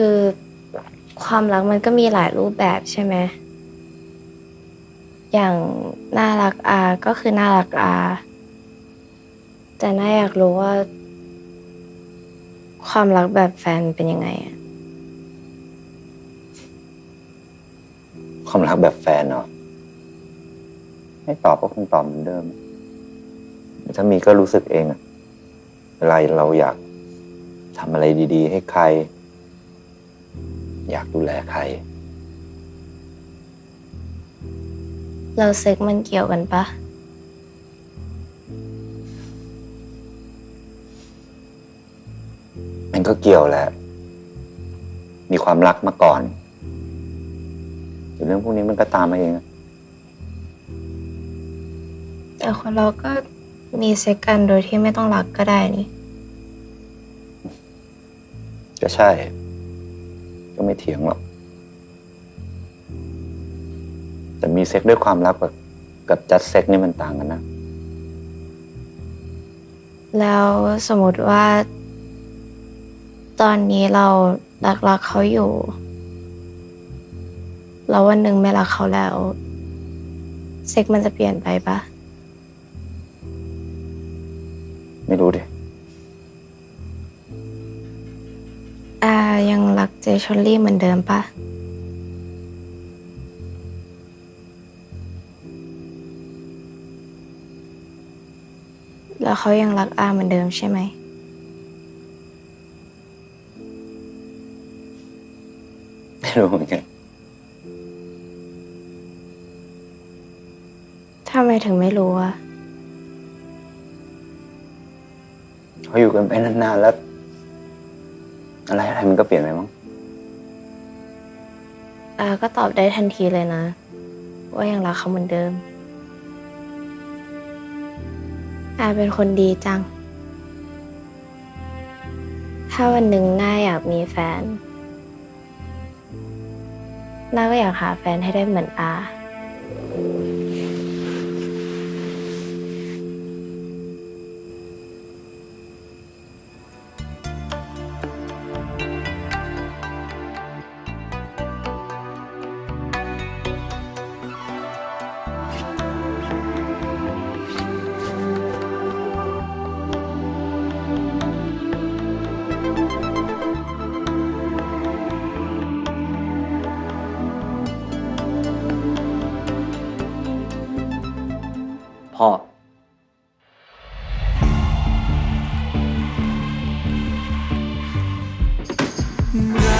คือความรักมันก็มีหลายรูปแบบใช่ไหม อย่างน่ารักอาก็คือน่ารักอา แต่น่าอยากรู้ว่า ความรักแบบแฟนเป็นยังไงอะความรักแบบแฟนเนาะไม่ตอบก็คงตอบเหมือนเดิม ถ้ามีก็รู้สึกเองอะเวลาเราอยากทำอะไรดี ๆ ให้ใคร อยากดูแลใคร เราเซ็กมันเกี่ยวกันปะ มันก็เกี่ยวแหละ มีความรักมาก่อนเดี๋ยวเรื่องพวกนี้มันก็ตามมาเองอะแต่คนเราก็มีเซ็กกันโดยที่ไม่ต้องรักก็ได้นี่ ก็ใช่ ก็ไม่เถียงหรอก แต่มีเซ็กด้วยความรักกับกับจัดเซ็กนี่มันต่างกันนะ แล้วสมมติว่า ตอนนี้เรารักรักเขาอยู่ แล้ววันหนึ่งไม่รักเขาแล้ว เซ็กมันจะเปลี่ยนไปปะไม่รู้ดิอายังรักเจชอลลี่เหมือนเดิมปะแล้วเขายังรักอาเหมือนเดิมใช่ไหม ไม่รู้เหมือนกันทำไมถึงไม่รู้อะเขาอยู่กันไปนานๆแล้ว อะไรอะไรมันก็เปลี่ยนไปมั้ง อาก็ตอบได้ทันทีเลยนะ ว่ายังรักเขาเหมือนเดิม อาเป็นคนดีจัง ถ้าวันหนึ่งน้าอยากมีแฟนน้าก็อยากหาแฟนให้ได้เหมือนอา พ่อเ